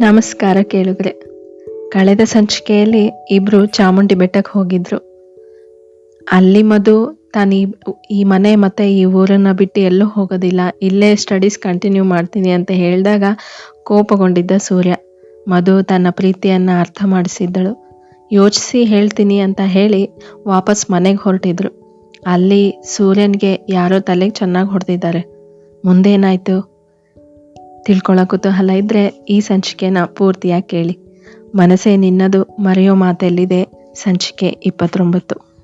ನಮಸ್ಕಾರ ಕೇಳುಗರೆ. ಕಳೆದ ಸಂಚಿಕೆಯಲ್ಲಿ ಇಬ್ರು ಚಾಮುಂಡಿ ಬೆಟ್ಟಕ್ಕೆ ಹೋಗಿದ್ರು. ಅಲ್ಲಿ ಮಧು ತಾನು ಈ ಈ ಮನೆ ಮತ್ತೆ ಈ ಊರನ್ನ ಬಿಟ್ಟು ಎಲ್ಲೂ ಹೋಗೋದಿಲ್ಲ. ಇಲ್ಲೇ ಸ್ಟಡೀಸ್ ಕಂಟಿನ್ಯೂ ಮಾಡ್ತೀನಿ ಅಂತ ಹೇಳಿದಾಗ ಕೋಪಗೊಂಡಿದ್ದ ಸೂರ್ಯ. ಮಧು ತನ್ನ ಪ್ರೀತಿಯನ್ನ ಅರ್ಥ ಮಾಡಿಸಿದ್ದಳು. ಯೋಚಿಸಿ ಹೇಳ್ತೀನಿ ಅಂತ ಹೇಳಿ ವಾಪಸ್ ಮನೆಗೆ ಹೊರಟಿದ್ರು. ಅಲ್ಲಿ ಸೂರ್ಯನಿಗೆ ಯಾರೋ ತಲೆಗೆ ಚೆನ್ನಾಗಿ ಹೊಡೆದಿದ್ದಾರೆ. ಮುಂದೇನಾಯ್ತು? ತಿಳ್ಕೊಳ್ಳೋ ಕುತೂಹಲ ಇದ್ದರೆ ಈ ಸಂಚಿಕೆನ ಪೂರ್ತಿಯಾಗಿ ಕೇಳಿ. ಮನಸ್ಸೇ ನಿನ್ನದು, ಮರೆಯೋ ಮಾತೆಲ್ಲಿದೆ. ಸಂಚಿಕೆ ಇಪ್ಪತ್ತೊಂಬತ್ತು.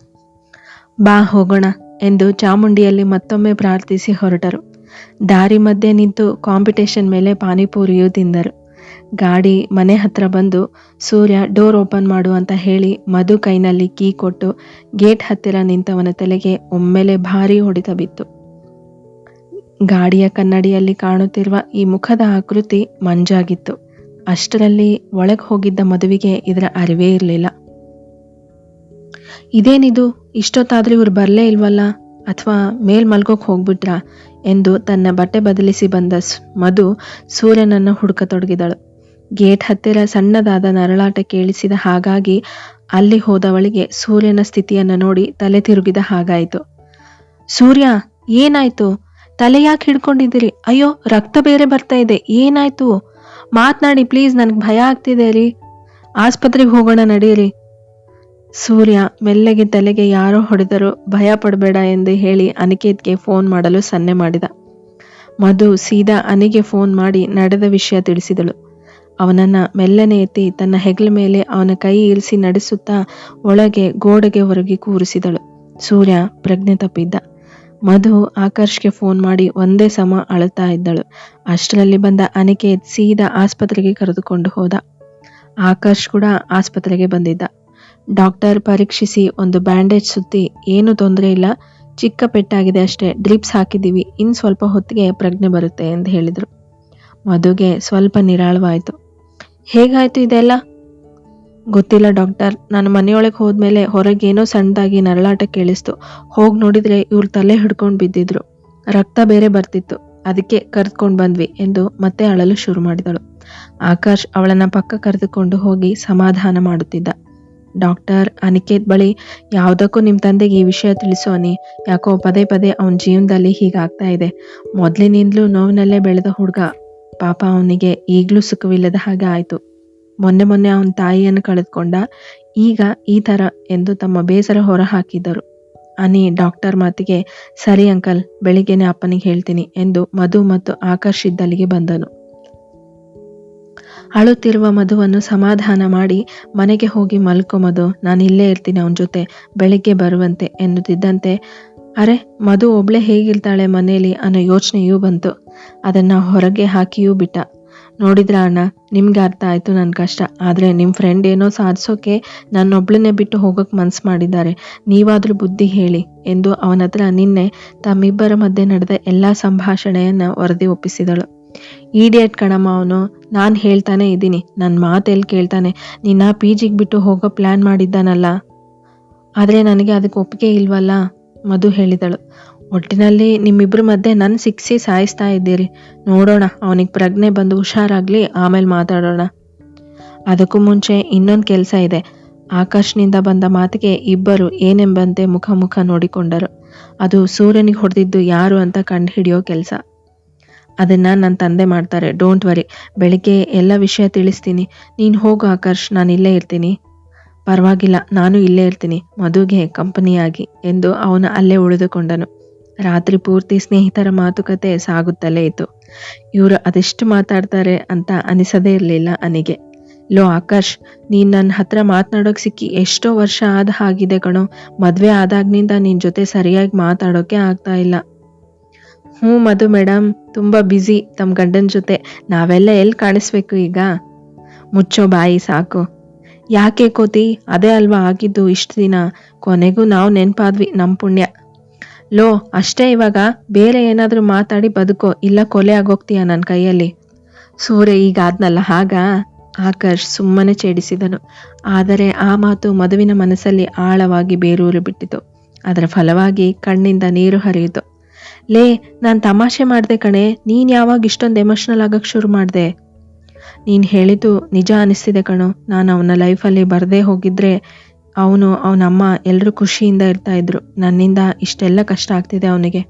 ಬಾ, ಹೋಗೋಣ ಎಂದು ಚಾಮುಂಡಿಯಲ್ಲಿ ಮತ್ತೊಮ್ಮೆ ಪ್ರಾರ್ಥಿಸಿ ಹೊರಟರು. ದಾರಿ ಮಧ್ಯೆ ನಿಂತು ಕಾಂಪಿಟೇಷನ್ ಮೇಲೆ ಪಾನಿಪೂರಿಯೂ ತಿಂದರು. ಗಾಡಿ ಮನೆ ಹತ್ರ ಬಂದು, ಸೂರ್ಯ ಡೋರ್ ಓಪನ್ ಮಾಡು ಅಂತ ಹೇಳಿ ಮಧು ಕೈನಲ್ಲಿ ಕೀ ಕೊಟ್ಟು ಗೇಟ್ ಹತ್ತಿರ ನಿಂತವನ ತಲೆಗೆ ಒಮ್ಮೆಲೆ ಭಾರಿ ಹೊಡೆತ ಬಿತ್ತು. ಗಾಡಿಯ ಕನ್ನಡಿಯಲ್ಲಿ ಕಾಣುತ್ತಿರುವ ಈ ಮುಖದ ಆಕೃತಿ ಮಂಜಾಗಿತ್ತು. ಅಷ್ಟರಲ್ಲಿ ಒಳಗೆ ಹೋಗಿದ್ದ ಮದುವಿಗೆ ಇದರ ಅರಿವೇ ಇರಲಿಲ್ಲ. ಇದೇನಿದು? ಇಷ್ಟೊತ್ತಾದ್ರೂ ಇವ್ರು ಬರಲೇ ಇಲ್ವಲ್ಲ? ಅಥವಾ ಮೇಲ್ ಮಲ್ಗೋಕ್ ಹೋಗ್ಬಿಟ್ರಾ? ಎಂದು ತನ್ನ ಬಟ್ಟೆ ಬದಲಿಸಿ ಬಂದ ಮಧು ಸೂರ್ಯನನ್ನು ಹುಡುಕತೊಡಗಿದಳು. ಗೇಟ್ ಹತ್ತಿರ ಸಣ್ಣದಾದ ನರಳಾಟ ಕೇಳಿಸಿದ ಹಾಗಾಗಿ ಅಲ್ಲಿ ಹೋದವಳಿಗೆ ಸೂರ್ಯನ ಸ್ಥಿತಿಯನ್ನು ನೋಡಿ ತಲೆ ತಿರುಗಿದ ಹಾಗಾಯಿತು. ಸೂರ್ಯ, ಏನಾಯ್ತು? ತಲೆ ಯಾಕೆ ಹಿಡ್ಕೊಂಡಿದ್ದೀರಿ. ಅಯ್ಯೋ, ರಕ್ತ ಬೇರೆ ಬರ್ತಾ ಇದೆ. ಏನಾಯ್ತು? ಮಾತನಾಡಿ, ಪ್ಲೀಸ್, ನನಗೆ ಭಯ ಆಗ್ತಿದೆ ರೀ. ಆಸ್ಪತ್ರೆಗೆ ಹೋಗೋಣ ನಡೀರಿ. ಸೂರ್ಯ, ಮೆಲ್ಲಗೆ ತಲೆಗೆ ಯಾರೋ ಹೊಡೆದರೂ ಭಯ ಪಡಬೇಡ ಎಂದು ಹೇಳಿ ಅನಿಕೇತ್ಗೆ ಫೋನ್ ಮಾಡಲು ಸನ್ನೆ ಮಾಡಿದ. ಮಧು ಸೀದಾ ಅನಿಗೆ ಫೋನ್ ಮಾಡಿ ನಡೆದ ವಿಷಯ ತಿಳಿಸಿದಳು. ಅವನನ್ನ ಮೆಲ್ಲನೆ ಎತ್ತಿ ತನ್ನ ಹೆಗಲ ಮೇಲೆ ಅವನ ಕೈ ಇಳಿಸಿ ನಡೆಸುತ್ತಾ ಒಳಗೆ ಗೋಡೆಗೆ ಹೊರಗೆ ಕೂರಿಸಿದಳು. ಸೂರ್ಯ ಪ್ರಜ್ಞೆ ತಪ್ಪಿದ್ದ. ಮಧು ಆಕರ್ಷ್ಗೆ ಫೋನ್ ಮಾಡಿ ಒಂದೇ ಸಮ ಅಳುತ್ತಾ ಇದ್ದಳು. ಅಷ್ಟರಲ್ಲಿ ಬಂದ ಅನಿಕೇತ್ ಸೀದಾ ಆಸ್ಪತ್ರೆಗೆ ಕರೆದುಕೊಂಡು ಹೋದ. ಆಕರ್ಷ್ ಕೂಡ ಆಸ್ಪತ್ರೆಗೆ ಬಂದಿದ್ದ. ಡಾಕ್ಟರ್ ಪರೀಕ್ಷಿಸಿ ಒಂದು ಬ್ಯಾಂಡೇಜ್ ಸುತ್ತಿ, ಏನು ತೊಂದರೆ ಇಲ್ಲ, ಚಿಕ್ಕ ಪೆಟ್ಟಾಗಿದೆ ಅಷ್ಟೇ, ಡ್ರಿಪ್ಸ್ ಹಾಕಿದ್ದೀವಿ ಇನ್ನು ಸ್ವಲ್ಪ ಹೊತ್ತಿಗೆ ಪ್ರಜ್ಞೆ ಬರುತ್ತೆ ಎಂದು ಹೇಳಿದರು. ಮಧುಗೆ ಸ್ವಲ್ಪ ನಿರಾಳವಾಯಿತು. ಹೇಗಾಯಿತು ಇದೆಲ್ಲ? ಗೊತ್ತಿಲ್ಲ ಡಾಕ್ಟರ್. ನಾನು ಮನೆಯೊಳಗೆ ಹೋದ್ಮೇಲೆ ಹೊರಗೇನೋ ಸಣ್ಣದಾಗಿ ನರಳಾಟ ಕೇಳಿಸ್ತು. ಹೋಗಿ ನೋಡಿದ್ರೆ ಇವ್ರು ತಲೆ ಹಿಡ್ಕೊಂಡು ಬಿದ್ದಿದ್ರು. ರಕ್ತ ಬೇರೆ ಬರ್ತಿತ್ತು. ಅದಕ್ಕೆ ಕರೆದುಕೊಂಡು ಬಂದ್ವಿ ಎಂದು ಮತ್ತೆ ಅಳಲು ಶುರು ಮಾಡಿದಳು. ಆಕಾಶ್ ಅವಳನ್ನ ಪಕ್ಕ ಕರೆದುಕೊಂಡು ಹೋಗಿ ಸಮಾಧಾನ ಮಾಡುತ್ತಿದ್ದ. ಡಾಕ್ಟರ್ ಅನಿಕೇತ್ ಬಳಿ ಯಾವುದಕ್ಕೂ ನಿಮ್ಮ ತಂದೆಗೆ ಈ ವಿಷಯ ತಿಳಿಸೋನಿ ಯಾಕೋ ಪದೇ ಪದೇ ಅವನ ಜೀವನದಲ್ಲಿ ಹೀಗಾಗ್ತಾ ಇದೆ. ಮೊದಲಿನಿಂದಲೂ ನೋವಿನಲ್ಲೇ ಬೆಳೆದ ಹುಡುಗ. ಪಾಪ ಅವನಿಗೆ ಈಗಲೂ ಸುಖವಿಲ್ಲದ ಹಾಗೆ ಆಯಿತು. ಮೊನ್ನೆ ಮೊನ್ನೆ ಅವನ ತಾಯಿಯನ್ನು ಕಳೆದುಕೊಂಡ ಈಗ ಈ ಥರ ಎಂದು ತಮ್ಮ ಬೇಸರ ಹೊರ ಹಾಕಿದ್ದರು ಅನಿ, ಡಾಕ್ಟರ್ ಮಾತಿಗೆ ಸರಿ ಅಂಕಲ್, ಬೆಳಿಗ್ಗೆನೆ ಅಪ್ಪನಿಗೆ ಹೇಳ್ತೀನಿ ಎಂದು ಮಧು ಮತ್ತು ಆಕರ್ಷ್ ಇದ್ದಲ್ಲಿಗೆ ಬಂದನು. ಅಳುತ್ತಿರುವ ಮಧುವನ್ನು ಸಮಾಧಾನ ಮಾಡಿ, ಮನೆಗೆ ಹೋಗಿ ಮಲ್ಕೋ ಮಧು, ನಾನು ಇಲ್ಲೇ ಇರ್ತೀನಿ ಅವನ ಜೊತೆ, ಬೆಳಿಗ್ಗೆ ಬರುವಂತೆ ಎನ್ನುತ್ತಿದ್ದಂತೆ, ಅರೆ, ಮಧು ಒಬ್ಳೆ ಹೇಗಿರ್ತಾಳೆ ಮನೆಯಲ್ಲಿ ಅನ್ನೋ ಯೋಚನೆಯೂ ಬಂತು. ಅದನ್ನ ಹೊರಗೆ ಹಾಕಿಯೂ ಬಿಟ್ಟ. ನೋಡಿದ್ರ ಅಣ್ಣ? ನಿಮ್ಗೆ ಅರ್ಥ ಆಯ್ತು ನನ್ನ ಕಷ್ಟ. ಆದರೆ ನಿಮ್ಮ ಫ್ರೆಂಡ್ ಏನೋ ಸಾಧಿಸೋಕೆ ನನ್ನೊಬ್ಳನ್ನೇ ಬಿಟ್ಟು ಹೋಗೋಕೆ ಮನ್ಸು ಮಾಡಿದ್ದಾರೆ. ನೀವಾದರೂ ಬುದ್ಧಿ ಹೇಳಿ ಎಂದು ಅವನ ಹತ್ರ ನಿನ್ನೆ ತಮ್ಮಿಬ್ಬರ ಮಧ್ಯೆ ನಡೆದ ಎಲ್ಲ ಸಂಭಾಷಣೆಯನ್ನ ವರದಿ ಒಪ್ಪಿಸಿದಳು. ಈಡಿಯಟ್ ಕಣಮ್ಮ ಅವನು. ನಾನು ಹೇಳ್ತಾನೆ ಇದ್ದೀನಿ. ನನ್ನ ಮಾತೆಲ್ಲಿ ಕೇಳ್ತಾನೆ. ನಿನ್ನ ಪಿ ಜಿಗೆ ಬಿಟ್ಟು ಹೋಗೋ ಪ್ಲ್ಯಾನ್ ಮಾಡಿದ್ದಾನಲ್ಲ. ಆದರೆ ನನಗೆ ಅದಕ್ಕೆ ಒಪ್ಪಿಗೆ ಇಲ್ವಲ್ಲ? ಮಧು ಹೇಳಿದಳು. ಒಟ್ಟಿನಲ್ಲಿ ನಿಮ್ಮಿಬ್ಬರ ಮಧ್ಯೆ ನನ್ನ ಸಿಕ್ಸಿ ಸಾಯಿಸ್ತಾ ಇದ್ದೀರಿ. ನೋಡೋಣ, ಅವನಿಗೆ ಪ್ರಜ್ಞೆ ಬಂದು ಹುಷಾರಾಗ್ಲಿ, ಆಮೇಲೆ ಮಾತಾಡೋಣ. ಅದಕ್ಕೂ ಮುಂಚೆ ಇನ್ನೊಂದು ಕೆಲಸ ಇದೆ. ಆಕಾಶ್ನಿಂದ ಬಂದ ಮಾತಿಗೆ ಇಬ್ಬರು ಏನೆಂಬಂತೆ ಮುಖ ಮುಖ ನೋಡಿಕೊಂಡರು. ಅದು ಸೂರ್ಯನಿಗೆ ಹೊಡೆದಿದ್ದು ಯಾರು ಅಂತ ಕಂಡುಹಿಡಿಯೋ ಕೆಲಸ. ಅದನ್ನ ನನ್ನ ತಂದೆ ಮಾಡ್ತಾರೆ, ಡೋಂಟ್ ವರಿ. ಬೆಳಿಗ್ಗೆ ಎಲ್ಲ ವಿಷಯ ತಿಳಿಸ್ತೀನಿ. ನೀನು ಹೋಗು ಆಕರ್ಷ್ ನಾನು ಇಲ್ಲೇ ಇರ್ತೀನಿ. ಪರವಾಗಿಲ್ಲ, ನಾನು ಇಲ್ಲೇ ಇರ್ತೀನಿ, ಮಧುಗೆ ಕಂಪನಿಯಾಗಿ ಎಂದು ಅವನು ಅಲ್ಲೇ ಉಳಿದುಕೊಂಡನು. ರಾತ್ರಿ ಪೂರ್ತಿ ಸ್ನೇಹಿತರ ಮಾತುಕತೆ ಸಾಗುತ್ತಲೇ ಇತ್ತು. ಇವರು ಅದೆಷ್ಟು ಮಾತಾಡ್ತಾರೆ ಅಂತ ಅನಿಸದೇ ಇರಲಿಲ್ಲ ಅನಿಗೆ. ಲೋ, ಆಕಾಶ್, ನೀನ್ ನನ್ನ ಹತ್ರ ಮಾತನಾಡೋಕೆ ಸಿಕ್ಕಿ ಎಷ್ಟೋ ವರ್ಷ ಆದ ಹಾಗಿದೆ ಕಣೋ. ಮದುವೆ ಆದಾಗ್ನಿಂದ ನಿನ್ ಜೊತೆ ಸರಿಯಾಗಿ ಮಾತಾಡೋಕೆ ಆಗ್ತಾ ಇಲ್ಲ. ಹ್ಞೂ ಮಧು ಮೇಡಮ್ ತುಂಬ ಬ್ಯುಸಿ ತಮ್ಮ ಗಂಡನ ಜೊತೆ. ನಾವೆಲ್ಲ ಎಲ್ಲಿ ಕಾಣಿಸ್ಬೇಕು ಈಗ? ಮುಚ್ಚೋ ಬಾಯಿ, ಸಾಕು. ಯಾಕೆ ಕೋತಿ? ಅದೇ ಅಲ್ವಾ ಆಗಿದ್ದು ಇಷ್ಟು ದಿನ? ಕೊನೆಗೂ ನಾವು ನೆನ್ಪಾದ್ವಿ ನಮ್ಮ ಪುಣ್ಯ. ಲೋ, ಅಷ್ಟೇ ಇವಾಗ ಬೇರೆ ಏನಾದರೂ ಮಾತಾಡಿ ಬದುಕೋ, ಇಲ್ಲ ಕೊಲೆ ಆಗೋಗ್ತೀಯ ನನ್ನ ಕೈಯಲ್ಲಿ? ಸೂರ್ಯ ಈಗಾದ್ನಲ್ಲ ಹಾಗ? ಆಕರ್ಷ್ ಸುಮ್ಮನೆ ಛೇಡಿಸಿದನು. ಆದರೆ ಆ ಮಾತು ಮದುವಿನ ಮನಸ್ಸಲ್ಲಿ ಆಳವಾಗಿ ಬೇರೂರು ಬಿಟ್ಟಿತು. ಅದರ ಫಲವಾಗಿ ಕಣ್ಣಿಂದ ನೀರು ಹರಿಯಿತು. ಲೇ, ನಾನು ತಮಾಷೆ ಮಾಡಿದೆ ಕಣೆ, ನೀನು ಯಾವಾಗ ಇಷ್ಟೊಂದು ಎಮೋಷ್ನಲ್ ಆಗಕ್ಕೆ ಶುರು ಮಾಡಿದೆ? ನೀನು ಹೇಳಿದ್ದು ನಿಜ ಅನಿಸ್ತಿದೆ ಕಣೋ. ನಾನು ಅವನ ಲೈಫಲ್ಲಿ ಬರದೇ ಹೋಗಿದ್ರೆ ಅವನು ಅವನಮ್ಮ ಎಲ್ಲರೂ ಖುಷಿಯಿಂದ ಇರ್ತಾ ಇದ್ರು. ನನ್ನಿಂದ ಇಷ್ಟೆಲ್ಲ ಕಷ್ಟ ಆಗ್ತಿದೆ ಅವನಿಗೆ.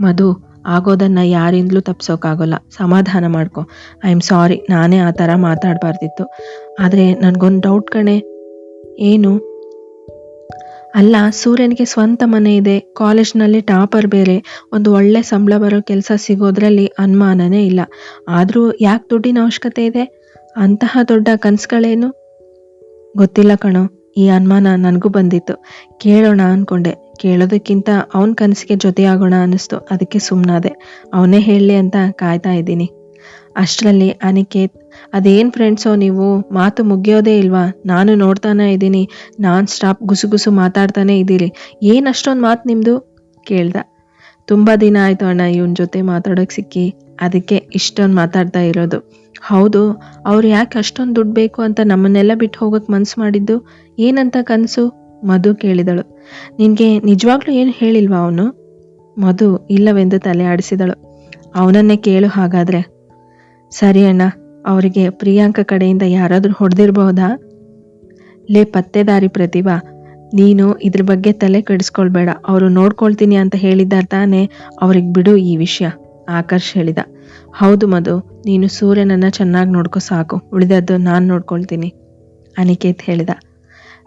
ಮಧು, ಆಗೋದನ್ನ ಯಾರಿಂದಲೂ ತಪ್ಸೋಕ್ಕಾಗೋಲ್ಲ ಸಮಾಧಾನ ಮಾಡ್ಕೊ. ಐ ಆಮ್ ಸಾರಿ, ನಾನೇ ಆ ಥರ ಮಾತಾಡಬಾರ್ದಿತ್ತು. ಆದರೆ ನನಗೊಂದು ಡೌಟ್ ಕಣೆ. ಏನು? ಅಲ್ಲ, ಸೂರ್ಯನಿಗೆ ಸ್ವಂತ ಮನೆ ಇದೆ. ಕಾಲೇಜ್ನಲ್ಲಿ ಟಾಪರ್ ಬೇರೆ. ಒಂದು ಒಳ್ಳೆ ಸಂಬಳ ಬರೋ ಕೆಲಸ ಸಿಗೋದ್ರಲ್ಲಿ ಅನುಮಾನನೇ ಇಲ್ಲ. ಆದರೂ ಯಾಕೆ ದುಡ್ಡಿನ ಅವಶ್ಯಕತೆ ಇದೆ? ಅಂತಹ ದೊಡ್ಡ ಕನಸುಗಳೇನು? ಗೊತ್ತಿಲ್ಲ ಕಣೋ. ಈ ಅನುಮಾನ ನನಗೂ ಬಂದಿತ್ತು. ಕೇಳೋಣ ಅಂದ್ಕೊಂಡೆ ಕೇಳೋದಕ್ಕಿಂತ ಅವನ ಕನಸಿಗೆ ಜೊತೆಯಾಗೋಣ ಅನ್ನಿಸ್ತು. ಅದಕ್ಕೆ ಸುಮ್ಮನಾದೆ ಅವನೇ ಹೇಳಲಿ ಅಂತ ಕಾಯ್ತಾ ಇದ್ದೀನಿ. ಅಷ್ಟರಲ್ಲಿ ಅನಿಕೇತ್, ಅದೇನು ಫ್ರೆಂಡ್ಸೋ ನೀವು? ಮಾತು ಮುಗಿಯೋದೇ ಇಲ್ವಾ? ನಾನು ನೋಡ್ತಾನೆ ಇದ್ದೀನಿ. ನಾನ್ ಸ್ಟಾಪ್ ಗುಸುಗುಸು ಮಾತಾಡ್ತಾನೆ ಇದ್ದೀರಿ. ಏನು ಅಷ್ಟೊಂದು ಮಾತು ನಿಮ್ಮದು ಕೇಳ್ದ. ತುಂಬ ದಿನ ಆಯಿತು ಅಣ್ಣ, ಇವನ ಜೊತೆ ಮಾತಾಡೋಕೆ ಸಿಕ್ಕಿ. ಅದಕ್ಕೆ ಇಷ್ಟೊಂದು ಮಾತಾಡ್ತಾ ಇರೋದು. ಹೌದು, ಅವ್ರು ಯಾಕೆ ಅಷ್ಟೊಂದು ದುಡ್ಡು ಬೇಕು ಅಂತ ನಮ್ಮನ್ನೆಲ್ಲ ಬಿಟ್ಟು ಹೋಗೋಕೆ ಮನ್ಸು ಮಾಡಿದ್ದು? ಏನಂತ ಕನಸು? ಮಧು ಕೇಳಿದಳು. ನಿನಗೆ ನಿಜವಾಗ್ಲೂ ಏನು ಹೇಳಿಲ್ವಾ ಅವನು? ಮಧು ಇಲ್ಲವೆಂದು ತಲೆ ಆಡಿಸಿದಳು. ಅವನನ್ನೇ ಕೇಳು ಹಾಗಾದರೆ. ಸರಿ ಅಣ್ಣ, ಅವರಿಗೆ ಪ್ರಿಯಾಂಕ ಕಡೆಯಿಂದ ಯಾರಾದರೂ ಹೊಡೆದಿರಬಹುದಾ ಲೇ ಪತ್ತೆದಾರಿ ಪ್ರತಿಭಾ, ನೀನು ಇದ್ರ ಬಗ್ಗೆ ತಲೆ ಕೆಡಿಸ್ಕೊಳ್ಬೇಡ. ಅವರು ನೋಡ್ಕೊಳ್ತೀನಿ ಅಂತ ಹೇಳಿದ್ದಾರೆ ತಾನೇ ಅವ್ರಿಗೆ ಬಿಡು ಈ ವಿಷಯ, ಆಕರ್ಷ್ ಹೇಳಿದ. ಹೌದು ಮಧು, ನೀನು ಸೂರ್ಯನನ್ನು ಚೆನ್ನಾಗಿ ನೋಡ್ಕೋ ಸಾಕು. ಉಳಿದದ್ದು ನಾನು ನೋಡ್ಕೊಳ್ತೀನಿ, ಅನಿಕೇತ್ ಹೇಳಿದ.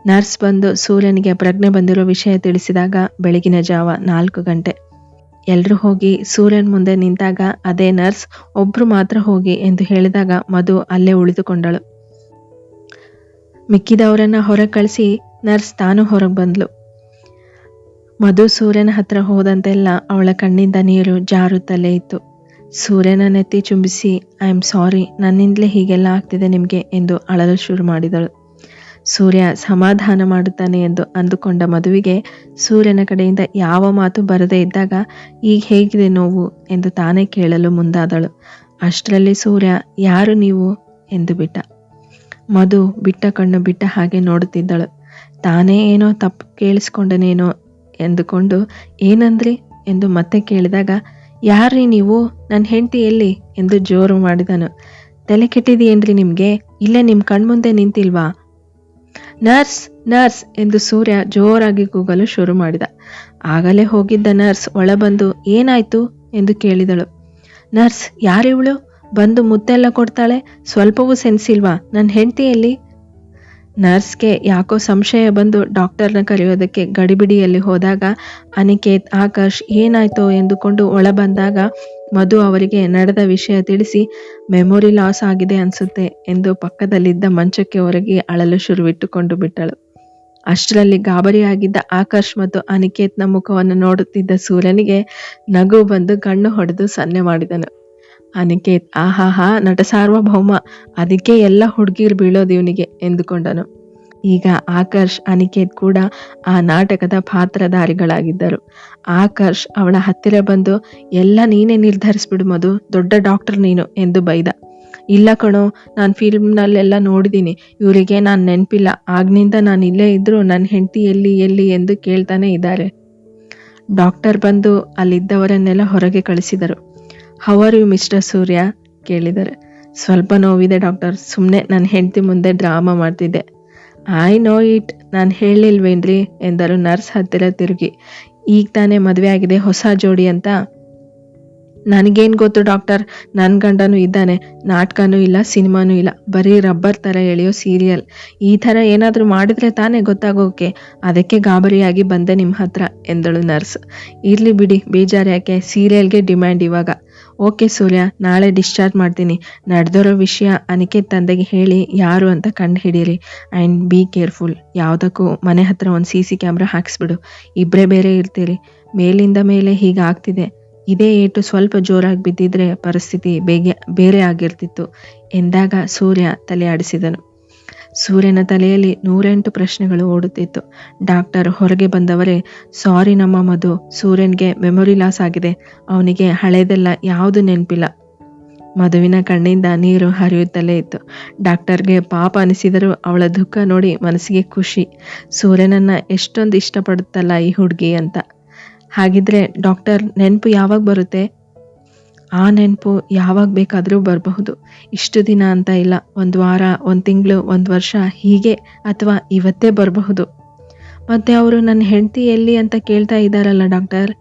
ನರ್ಸ್ ಬಂದು ಸೂರ್ಯನಿಗೆ ಪ್ರಜ್ಞೆ ಬಂದಿರೋ ವಿಷಯ ತಿಳಿಸಿದಾಗ ಬೆಳಗಿನ ಜಾವ ನಾಲ್ಕು ಗಂಟೆ. ಎಲ್ಲರೂ ಹೋಗಿ ಸೂರ್ಯನ ಮುಂದೆ ನಿಂತಾಗ ಅದೇ ನರ್ಸ್ ಒಬ್ರು ಮಾತ್ರ ಹೋಗಿ ಎಂದು ಹೇಳಿದಾಗ ಮಧು ಅಲ್ಲೇ ಉಳಿದುಕೊಂಡಳು. ಮಿಕ್ಕಿದವರನ್ನ ಹೊರಗೆ ಕಳಿಸಿ ನರ್ಸ್ ತಾನು ಹೊರಗೆ ಬಂದ್ಲು. ಮಧು ಸೂರ್ಯನ ಹತ್ರ ಹೋದಂತೆಲ್ಲ ಅವಳ ಕಣ್ಣಿಂದ ನೀರು ಜಾರುತ್ತಲೇ ಇತ್ತು. ಸೂರ್ಯನ ನೆತ್ತಿ ಚುಂಬಿಸಿ ಐ ಆಮ್ ಸಾರಿ ನನ್ನಿಂದಲೇ ಹೀಗೆಲ್ಲ ಆಗ್ತಿದೆ ನಿಮಗೆ ಎಂದು ಅಳಲು ಶುರು ಮಾಡಿದಳು. ಸೂರ್ಯ ಸಮಾಧಾನ ಮಾಡುತ್ತಾನೆ ಎಂದು ಅಂದುಕೊಂಡ ಮದುವಿಗೆ ಸೂರ್ಯನ ಕಡೆಯಿಂದ ಯಾವ ಮಾತು ಬರದೇ ಇದ್ದಾಗ, ಈಗ ಹೇಗಿದೆ ನೋವು? ಎಂದು ತಾನೇ ಕೇಳಲು ಮುಂದಾದಳು. ಅಷ್ಟರಲ್ಲಿ ಸೂರ್ಯ, ಯಾರು ನೀವು? ಎಂದು ಬಿಟ್ಟ. ಮಧು ಬಿಟ್ಟ ಕಣ್ಣು ಬಿಟ್ಟ ಹಾಗೆ ನೋಡುತ್ತಿದ್ದಳು. ತಾನೇ ಏನೋ ತಪ್ಪು ಕೇಳಿಸ್ಕೊಂಡನೇನೋ? ಎಂದುಕೊಂಡು, ಏನಂದ್ರಿ? ಎಂದು ಮತ್ತೆ ಕೇಳಿದಾಗ ಯಾರ್ರೀ ನೀವು? ನನ್ನ ಹೆಂಡತಿ ಎಲ್ಲಿ? ಎಂದು ಜೋರು ಮಾಡಿದನು. ತಲೆ ಕೆಟ್ಟಿದೆಯೇನ್ರಿ ನಿಮಗೆ? ಇಲ್ಲೇ ನಿಮ್ಮ ಕಣ್ಮುಂದೆ ನಿಂತಿಲ್ವಾ? ನರ್ಸ್ ನರ್ಸ್ ಎಂದು ಸೂರ್ಯ ಜೋರಾಗಿ ಕೂಗಲು ಶುರು ಮಾಡಿದ. ಆಗಲೇ ಹೋಗಿದ್ದ ನರ್ಸ್ ಒಳಬಂದು, ಏನಾಯ್ತು? ಎಂದು ಕೇಳಿದಳು. ನರ್ಸ್ ಯಾರಿವಳು ಬಂದು ಮುದ್ದೆಲ್ಲ ಕೊಡ್ತಾಳೆ? ಸ್ವಲ್ಪವೂ ಸೆನ್ಸಿಲ್ವಾ ನನ್ನ ಹೆಂಡತಿಯಲ್ಲಿ ನರ್ಸ್ಗೆ ಯಾಕೋ ಸಂಶಯ ಬಂದು ಡಾಕ್ಟರ್ನ ಕರೆಯೋದಕ್ಕೆ ಗಡಿಬಿಡಿಯಲ್ಲಿ ಹೋದಾಗ, ಅನಿಕೇತ್, ಆಕಾಶ್ ಏನಾಯ್ತೋ ಎಂದುಕೊಂಡು ಒಳ ಬಂದಾಗ ಮಧು ಅವರಿಗೆ ನಡೆದ ವಿಷಯ ತಿಳಿಸಿ, ಮೆಮೊರಿ ಲಾಸ್ ಆಗಿದೆ ಅನ್ಸುತ್ತೆ ಎಂದು ಪಕ್ಕದಲ್ಲಿದ್ದ ಮಂಚಕ್ಕೆ ಹೊರಗೆ ಅಳಲು ಶುರುವಿಟ್ಟುಕೊಂಡು ಬಿಟ್ಟಳು. ಅಷ್ಟರಲ್ಲಿ ಗಾಬರಿಯಾಗಿದ್ದ ಆಕಾಶ್ ಮತ್ತು ಅನಿಕೇತ್ನ ಮುಖವನ್ನು ನೋಡುತ್ತಿದ್ದ ಸೂರ್ಯನಿಗೆ ನಗು ಬಂದು ಕಣ್ಣು ಹೊಡೆದು ಸನ್ನೆ ಮಾಡಿದನು. ಅನಿಕೇತ್, ಆಹಾಹಾ, ನಟ ಸಾರ್ವಭೌಮ, ಅದಕ್ಕೆ ಎಲ್ಲ ಹುಡುಗಿರು ಬೀಳೋದು ಇವನಿಗೆ, ಎಂದುಕೊಂಡನು. ಈಗ ಆಕರ್ಷ್, ಅನಿಕೇತ್ ಕೂಡ ಆ ನಾಟಕದ ಪಾತ್ರಧಾರಿಗಳಾಗಿದ್ದರು. ಆಕರ್ಷ್ ಅವಳ ಹತ್ತಿರ ಬಂದು, ಎಲ್ಲ ನೀನೇ ನಿರ್ಧರಿಸ್ಬಿಡು ಮದು ದೊಡ್ಡ ಡಾಕ್ಟರ್ ನೀನು, ಎಂದು ಬೈದ. ಇಲ್ಲ ಕಣೋ, ನಾನು ಫಿಲ್ಮ್ನಲ್ಲೆಲ್ಲ ನೋಡಿದ್ದೀನಿ ಇವರಿಗೆ ನಾನು ನೆನಪಿಲ್ಲ, ಆಗ್ನಿಂದ ನಾನು ಇಲ್ಲೇ ಇದ್ದರೂ ನನ್ನ ಹೆಂಡತಿ ಎಲ್ಲಿ ಎಲ್ಲಿ ಎಂದು ಕೇಳ್ತಾನೆ ಇದ್ದಾರೆ. ಡಾಕ್ಟರ್ ಬಂದು ಅಲ್ಲಿದ್ದವರನ್ನೆಲ್ಲ ಹೊರಗೆ ಕಳಿಸಿದರು. How are you mister Surya ಕೇಳಿದ್ದಾರೆ. ಸ್ವಲ್ಪ ನೋವಿದೆ ಡಾಕ್ಟರ್ ಸುಮ್ಮನೆ ನನ್ನ ಹೆಂಡತಿ ಮುಂದೆ ಡ್ರಾಮಾ ಮಾಡ್ತಿದ್ದೆ. ಐ ನೋ ಇಟ್ ನಾನು ಹೇಳಿಲ್ವೇನ್ರಿ? ಎಂದರು ನರ್ಸ್ ಹತ್ತಿರ ತಿರುಗಿ. ಈಗ ತಾನೇ ಮದುವೆ ಆಗಿದೆ, ಹೊಸ ಜೋಡಿ ಅಂತ. ನನಗೇನು ಗೊತ್ತು ಡಾಕ್ಟರ್ ನನ್ನ ಗಂಡನೂ ಇದ್ದಾನೆ. ನಾಟಕನೂ ಇಲ್ಲ, ಸಿನಿಮಾನೂ ಇಲ್ಲ. ಬರೀ ರಬ್ಬರ್ ಥರ ಎಳೆಯೋ ಸೀರಿಯಲ್ ಈ ಥರ ಏನಾದರೂ ಮಾಡಿದ್ರೆ ತಾನೇ ಗೊತ್ತಾಗೋಕೆ. ಅದಕ್ಕೆ ಗಾಬರಿಯಾಗಿ ಬಂದೆ ನಿಮ್ಮ ಹತ್ರ, ಎಂದಳು ನರ್ಸ್. ಇರಲಿ ಬಿಡಿ, ಬೇಜಾರು ಯಾಕೆ? ಸೀರಿಯಲ್ಗೆ ಡಿಮ್ಯಾಂಡ್ ಇವಾಗ. ಓಕೆ ಸೂರ್ಯ, ನಾಳೆ ಡಿಸ್ಚಾರ್ಜ್ ಮಾಡ್ತೀನಿ. ನಡೆದಿರೋ ವಿಷಯ ಅನಿಕೇತ್ ತಂದೆಗೆ ಹೇಳಿ ಯಾರು ಅಂತ ಕಂಡು ಹಿಡೀರಿ ಆ್ಯಂಡ್ ಬಿ ಕೇರ್ಫುಲ್ ಯಾವುದಕ್ಕೂ ಮನೆ ಹತ್ರ ಒಂದು ಸಿ ಸಿ ಕ್ಯಾಮ್ರಾ ಹಾಕಿಸ್ಬಿಡು. ಇಬ್ಬರೇ ಬೇರೆ ಇರ್ತೀರಿ. ಮೇಲಿಂದ ಮೇಲೆ ಹೀಗೆ ಆಗ್ತಿದೆ. ಇದೇ ಏಟು ಸ್ವಲ್ಪ ಜೋರಾಗಿ ಬಿದ್ದಿದ್ರೆ ಪರಿಸ್ಥಿತಿ ಬೇಗ, ಬೇರೆ ಆಗಿರ್ತಿತ್ತು. ಎಂದಾಗ ಸೂರ್ಯ ತಲೆ ಆಡಿಸಿದನು. ಸೂರ್ಯನ ತಲೆಯಲ್ಲಿ ನೂರೆಂಟು ಪ್ರಶ್ನೆಗಳು ಓಡುತ್ತಿತ್ತು. ಡಾಕ್ಟರ್ ಹೊರಗೆ ಬಂದವರೇ, ಸಾರಿ ನಮ್ಮ ಮಧು, ಸೂರ್ಯನ್ಗೆ ಮೆಮೊರಿ ಲಾಸ್ ಆಗಿದೆ. ಅವನಿಗೆ ಹಳೆದೆಲ್ಲ ಯಾವುದು ನೆನಪಿಲ್ಲ. ಮಧುವಿನ ಕಣ್ಣಿಂದ ನೀರು ಹರಿಯುತ್ತಲೇ ಇತ್ತು. ಡಾಕ್ಟರ್ಗೆ ಪಾಪ ಅನಿಸಿದರೂ ಅವಳ ದುಃಖ ನೋಡಿ ಮನಸ್ಸಿಗೆ ಖುಷಿ. ಸೂರ್ಯನನ್ನ ಎಷ್ಟೊಂದು ಇಷ್ಟಪಡುತ್ತಲ್ಲ ಈ ಹುಡುಗಿ ಅಂತ. ಹಾಗಿದ್ರೆ, ಡಾಕ್ಟರ್, ನೆನಪು ಯಾವಾಗ ಬರುತ್ತೆ? ಆ ನೆನಪು ಯಾವಾಗ ಬೇಕಾದರೂ ಬರಬಹುದು. ಇಷ್ಟು ದಿನ ಅಂತ ಇಲ್ಲ, ಒಂದು ವಾರ, ಒಂದು ತಿಂಗಳು, ಒಂದು ವರ್ಷ ಹೀಗೆ ಅಥವಾ ಇವತ್ತೇ ಬರಬಹುದು. ಮತ್ತು ಅವರು ನನ್ನ ಹೆಂಡತಿ ಎಲ್ಲಿ ಅಂತ ಕೇಳ್ತಾ ಇದ್ದಾರಲ್ಲ ಡಾಕ್ಟರ್?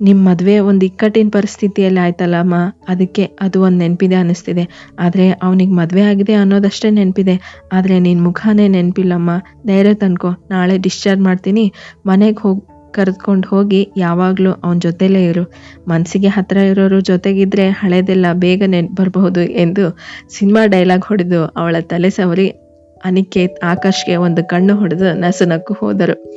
ನಿಮ್ಮ ಮದುವೆ ಒಂದು ಇಕ್ಕಟ್ಟಿನ ಪರಿಸ್ಥಿತಿಯಲ್ಲಿ ಆಯ್ತಲ್ಲಮ್ಮ ಅದಕ್ಕೆ ಅದು ಒಂದು ನೆನಪಿದೆ ಅನ್ನಿಸ್ತಿದೆ ಆದರೆ ಅವನಿಗೆ ಮದುವೆ ಆಗಿದೆ ಅನ್ನೋದಷ್ಟೇ ನೆನಪಿದೆ. ಆದರೆ ನಿನ್ನ ಮುಖಾನೇ ನೆನಪಿಲ್ಲಮ್ಮ. ಧೈರ್ಯ ತನ್ಕೋ ನಾಳೆ ಡಿಸ್ಚಾರ್ಜ್ ಮಾಡ್ತೀನಿ. ಮನೆಗೆ ಹೋಗಿ ಕರೆದುಕೊಂಡು ಹೋಗಿ ಯಾವಾಗಲೂ ಅವನ ಜೊತೆಲೇ ಇರು. ಮನಸ್ಸಿಗೆ ಹತ್ತಿರ ಇರೋರು ಜೊತೆಗಿದ್ರೆ ಹಳೆದೆಲ್ಲ ಬೇಗ ನೆನ್ಪು ಬರಬಹುದು ಎಂದು ಸಿನಿಮಾ ಡೈಲಾಗ್ ಹೊಡೆದು ಅವಳ ತಲೆ ಸವರಿ ಅನಿಕೇತ್ ಆಕಾಶ್ಗೆ ಒಂದು ಕಣ್ಣು ಹೊಡೆದು ನಸು ಹೋದರು.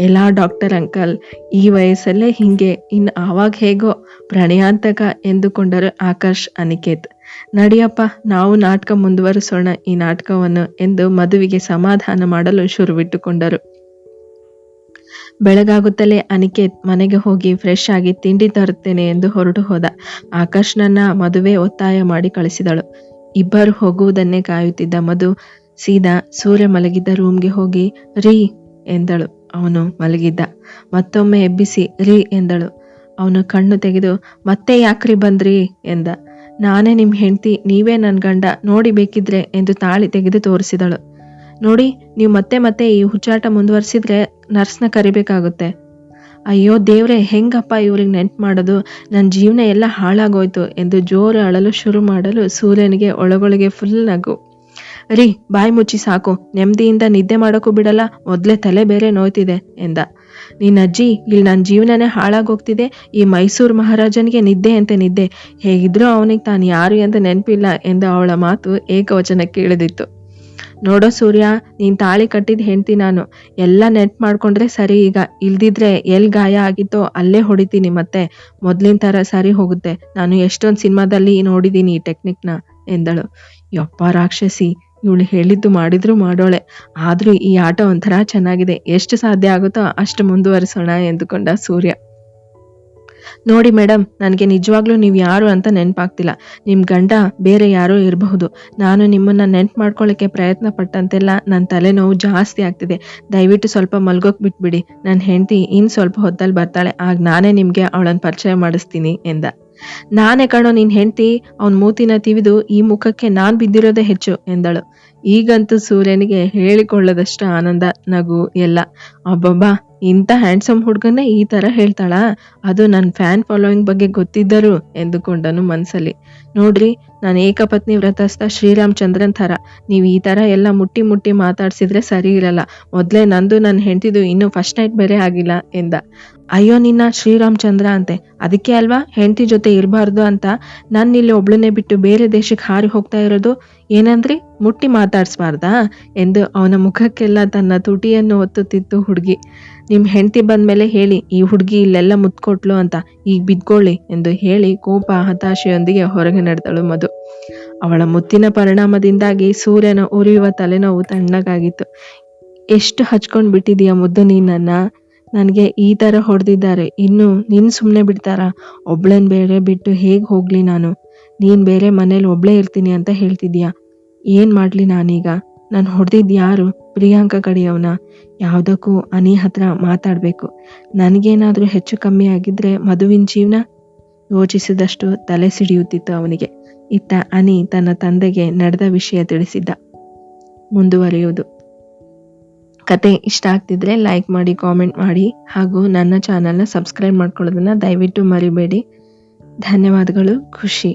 ಎಲ್ಲ ಡಾಕ್ಟರ್ ಅಂಕಲ್, ಈ ವಯಸ್ಸಲ್ಲೇ ಹಿಂಗೆ ಇನ್ನು ಆವಾಗ ಹೇಗೋ ಪ್ರಣಯಾಂತಕ ಎಂದುಕೊಂಡರು ಆಕಾಶ್, ಅನಿಕೇತ್. ನಡಿಯಪ್ಪ, ನಾವು ನಾಟಕ ಮುಂದುವರಿಸೋಣ ಈ ನಾಟಕವನ್ನು ಎಂದು ಮದುವಿಗೆ ಸಮಾಧಾನ ಮಾಡಲು ಶುರುವಿಟ್ಟುಕೊಂಡರು. ಬೆಳಗಾಗುತ್ತಲೇ ಅನಿಕೇತ್ ಮನೆಗೆ ಹೋಗಿ ಫ್ರೆಶ್ ಆಗಿ ತಿಂಡಿ ತರುತ್ತೇನೆ ಎಂದು ಹೊರಟು ಹೋದ. ಆಕಾಶ್ನನ್ನ ಮದುವೆ ಒತ್ತಾಯ ಮಾಡಿ ಕಳಿಸಿದಳು. ಇಬ್ಬರು ಹೋಗುವುದನ್ನೇ ಕಾಯುತ್ತಿದ್ದ ಮಧು ಸೀದಾ ಸೂರ್ಯ ಮಲಗಿದ್ದ ರೂಮ್ಗೆ ಹೋಗಿ, ರೀ ಎಂದಳು. ಅವನು ಮಲಗಿದ್ದ. ಮತ್ತೊಮ್ಮೆ ಎಬ್ಬಿಸಿ, ರೀ ಎಂದಳು. ಅವನು ಕಣ್ಣು ತೆಗೆದು, ಮತ್ತೆ ಯಾಕ್ರಿ ಬಂದ್ರಿ? ಎಂದ. ನಾನೇ ನಿಮ್ಮ ಹೆಂಡತಿ, ನೀವೇ ನನ್ನ ಗಂಡ, ನೋಡಿ ಬೇಕಿದ್ರೆ ಎಂದು ತಾಳಿ ತೆಗೆದು ತೋರಿಸಿದಳು. ನೋಡಿ, ನೀವು ಮತ್ತೆ ಮತ್ತೆ ಈ ಹುಚ್ಚಾಟ ಮುಂದುವರಿಸಿದ್ರೆ ನರ್ಸ್ನ ಕರಿಬೇಕಾಗುತ್ತೆ. ಅಯ್ಯೋ ದೇವ್ರೆ, ಹೆಂಗಪ್ಪ ಇವ್ರಿಗೆ ನೆನ್ಪು ಮಾಡೋದು? ನನ್ನ ಜೀವನ ಎಲ್ಲ ಹಾಳಾಗೋಯ್ತು ಎಂದು ಜೋರು ಅಳಲು ಶುರು ಮಾಡಲು ಸೂರ್ಯನಿಗೆ ಒಳಗೊಳಗೆ ಫುಲ್ ನಗು. ರೀ, ಬಾಯಿ ಮುಚ್ಚಿ ಸಾಕು. ನೆಮ್ಮದಿಯಿಂದ ನಿದ್ದೆ ಮಾಡೋಕ್ಕೂ ಬಿಡಲ್ಲ, ಮೊದಲೇ ತಲೆ ಬೇರೆ ನೋಯ್ತಿದೆ ಎಂದ. ನಿನ್ನ ಅಜ್ಜಿ, ಇಲ್ಲಿ ನನ್ನ ಜೀವನನೇ ಹಾಳಾಗೋಗ್ತಿದೆ. ಈ ಮೈಸೂರು ಮಹಾರಾಜನಿಗೆ ನಿದ್ದೆ ಅಂತ ನಿದ್ದೆ. ಹೇಗಿದ್ರೂ ಅವನಿಗೆ ತಾನು ಯಾರು ಅಂತ ನೆನಪಿಲ್ಲ ಎಂದು ಅವಳ ಮಾತು ಏಕವಚನಕ್ಕೆ ಇಳಿದಿತ್ತು. ನೋಡೋ ಸೂರ್ಯ, ನೀನ್ ತಾಳಿ ಕಟ್ಟಿದ ಹೆಂಡ್ತಿ ನಾನು. ಎಲ್ಲ ನೆಟ್ ಮಾಡ್ಕೊಂಡ್ರೆ ಸರಿ, ಈಗ ಇಲ್ದಿದ್ರೆ ಎಲ್ ಗಾಯ ಆಗಿತ್ತೋ ಅಲ್ಲೇ ಹೊಡಿತೀನಿ ಮತ್ತೆ. ಮೊದ್ಲಿನ ತರ ಸರಿ ಹೋಗುತ್ತೆ. ನಾನು ಎಷ್ಟೊಂದು ಸಿನಿಮಾದಲ್ಲಿ ನೋಡಿದೀನಿ ಈ ಟೆಕ್ನಿಕ್ನ, ಎಂದಳು. ಯಪ್ಪ ರಾಕ್ಷಸಿ, ಇವಳು ಹೇಳಿದ್ದು ಮಾಡಿದ್ರು ಮಾಡೋಳೆ. ಆದ್ರೂ ಈ ಆಟ ಒಂಥರ ಚೆನ್ನಾಗಿದೆ. ಎಷ್ಟು ಸಾಧ್ಯ ಆಗುತ್ತೋ ಅಷ್ಟು ಮುಂದುವರಿಸೋಣ ಎಂದುಕೊಂಡ ಸೂರ್ಯ. ನೋಡಿ ಮೇಡಮ್ ನನಗೆ ನಿಜವಾಗ್ಲೂ ನೀವು ಯಾರು ಅಂತ ನೆನಪಾಗ್ತಿಲ್ಲ. ನಿಮ್ಮ ಗಂಡ ಬೇರೆ ಯಾರೋ ಇರಬಹುದು. ನಾನು ನಿಮ್ಮನ್ನ ನೆನ್ಪು ಮಾಡ್ಕೊಳ್ಳೋಕ್ಕೆ ಪ್ರಯತ್ನ ಪಟ್ಟಂತೆಲ್ಲ ನನ್ನ ತಲೆನೋವು ಜಾಸ್ತಿ ಆಗ್ತಿದೆ. ದಯವಿಟ್ಟು ಸ್ವಲ್ಪ ಮಲ್ಗೋಕ್ ಬಿಟ್ಬಿಡಿ. ನನ್ನ ಹೆಂಡತಿ ಇನ್ನು ಸ್ವಲ್ಪ ಹೊತ್ತಲ್ಲಿ ಬರ್ತಾಳೆ. ಆಗ ನಾನೇ ನಿಮಗೆ ಅವಳನ್ನ ಪರಿಚಯ ಮಾಡಿಸ್ತೀನಿ ಎಂದ. ನಾನೇ ಕಣೋ ನಿನ್ ಹೆಂಡತಿ, ಅವನ್ ಮೂತಿನ ತಿವಿದು ಈ ಮುಖಕ್ಕೆ ನಾನ್ ಬಿದ್ದಿರೋದೇ ಹೆಚ್ಚು ಎಂದಳು. ಈಗಂತೂ ಸೂರ್ಯನಿಗೆ ಹೇಳಿಕೊಳ್ಳದಷ್ಟು ಆನಂದ, ನಗು ಎಲ್ಲ. ಅಬ್ಬಬ್ಬಾ, ಇಂಥ ಹ್ಯಾಂಡ್ಸಮ್ ಹುಡುಗನ್ನೇ ಈ ತರ ಹೇಳ್ತಾಳಾ? ಅದು ನನ್ನ ಫ್ಯಾನ್ ಫಾಲೋಯಿಂಗ್ ಬಗ್ಗೆ ಗೊತ್ತಿದ್ದರು ಎಂದುಕೊಂಡನು ಮನಸ್ಸಲ್ಲಿ ನೋಡ್ರಿ, ನಾನು ಏಕಪತ್ನಿ ವ್ರತಸ್ಥ ಶ್ರೀರಾಮಚಂದ್ರನ್ ಥರ. ನೀವು ಈ ಥರ ಎಲ್ಲ ಮುಟ್ಟಿ ಮುಟ್ಟಿ ಮಾತಾಡ್ಸಿದ್ರೆ ಸರಿ ಇರಲ್ಲ. ಮೊದಲೇ ನಂದು ನನ್ನ ಹೆಂಡತಿದು ಇನ್ನೂ ಫಸ್ಟ್ ನೈಟ್ ಬೇರೆ ಆಗಿಲ್ಲ ಎಂದ. ಅಯ್ಯೋ ನಿನ್ನ ಶ್ರೀರಾಮಚಂದ್ರ ಅಂತೆ. ಅದಕ್ಕೆ ಅಲ್ವಾ? ಹೆಂಡತಿ ಜೊತೆ ಇರಬಾರ್ದು ಅಂತ ನನ್ನ ಇಲ್ಲಿ ಒಬ್ಳನ್ನೇ ಬಿಟ್ಟು ಬೇರೆ ದೇಶಕ್ಕೆ ಹಾರಿ ಹೋಗ್ತಾ ಇರೋದು? ಏನಂದ್ರಿ? ಮುಟ್ಟಿ ಮಾತಾಡ್ಸ್ಬಾರ್ದಾ? ಎಂದು ಅವನ ಮುಖಕ್ಕೆಲ್ಲ ತನ್ನ ತುಟಿಯನ್ನು ಒತ್ತುತ್ತಿತ್ತು ಹುಡುಗಿ. ನಿಮ್ಮ ಹೆಂಡತಿ ಬಂದ ಮೇಲೆ ಹೇಳಿ, ಈ ಹುಡುಗಿ ಇಲ್ಲೆಲ್ಲ ಮುತ್ಕೊಟ್ಲು ಅಂತ. ಈಗ ಬಿದ್ಕೊಳ್ಳಿ ಎಂದು ಹೇಳಿ ಕೋಪ ಹತಾಶೆಯೊಂದಿಗೆ ಹೊರಗೆ ನಡೆದಳು ಮಧು. ಅವಳ ಮುತ್ತಿನ ಪರಿಣಾಮದಿಂದಾಗಿ ಸೂರ್ಯನ ಉರಿಯುವ ತಲೆನೋವು ತಣ್ಣಗಾಗಿತ್ತು. ಎಷ್ಟು ಹಚ್ಕೊಂಡು ಬಿಟ್ಟಿದೀಯ ಮುದ್ದು ನೀನನ್ನ? ನನಗೆ ಈ ಥರ ಹೊಡೆದಿದ್ದಾರೆ. ಇನ್ನು ನಿನ್ ಸುಮ್ಮನೆ ಬಿಡ್ತಾರಾ? ಒಬ್ಳನ್ ಬೇರೆ ಬಿಟ್ಟು ಹೇಗೆ ಹೋಗ್ಲಿ ನಾನು? ನೀನ್ ಬೇರೆ ಮನೇಲಿ ಒಬ್ಳೇ ಇರ್ತೀನಿ ಅಂತ ಹೇಳ್ತಿದ್ಯಾ? ಏನ್ ಮಾಡ್ಲಿ ನಾನೀಗ? ನಾನು ಹೊಡೆದಿದ್ದು ಯಾರು? ಪ್ರಿಯಾಂಕ ಕಡೆಯವನ? ಯಾವುದಕ್ಕೂ ಅನಿ ಹತ್ರ ಮಾತಾಡಬೇಕು. ನನಗೇನಾದರೂ ಹೆಚ್ಚು ಕಮ್ಮಿ ಆಗಿದ್ರೆ ಮದುವಿನ ಜೀವನ? ಯೋಚಿಸಿದಷ್ಟು ತಲೆ ಸಿಡಿಯುತ್ತಿತ್ತು ಅವನಿಗೆ. ಇತ್ತ ಅನಿ ತನ್ನ ತಂದೆಗೆ ನಡೆದ ವಿಷಯ ತಿಳಿಸಿದ್ದ. ಮುಂದುವರಿಯುವುದು. ಕತೆ ಇಷ್ಟ ಆಗ್ತಿದ್ರೆ ಲೈಕ್ ಮಾಡಿ ಕಾಮೆಂಟ್ ಮಾಡಿ, ಹಾಗೂ ನನ್ನ ಚಾನಲ್ನ ಸಬ್ಸ್ಕ್ರೈಬ್ ಮಾಡ್ಕೊಳ್ಳೋದನ್ನ ದಯವಿಟ್ಟು ಮರಿಬೇಡಿ. ಧನ್ಯವಾದಗಳು, ಖುಷಿ.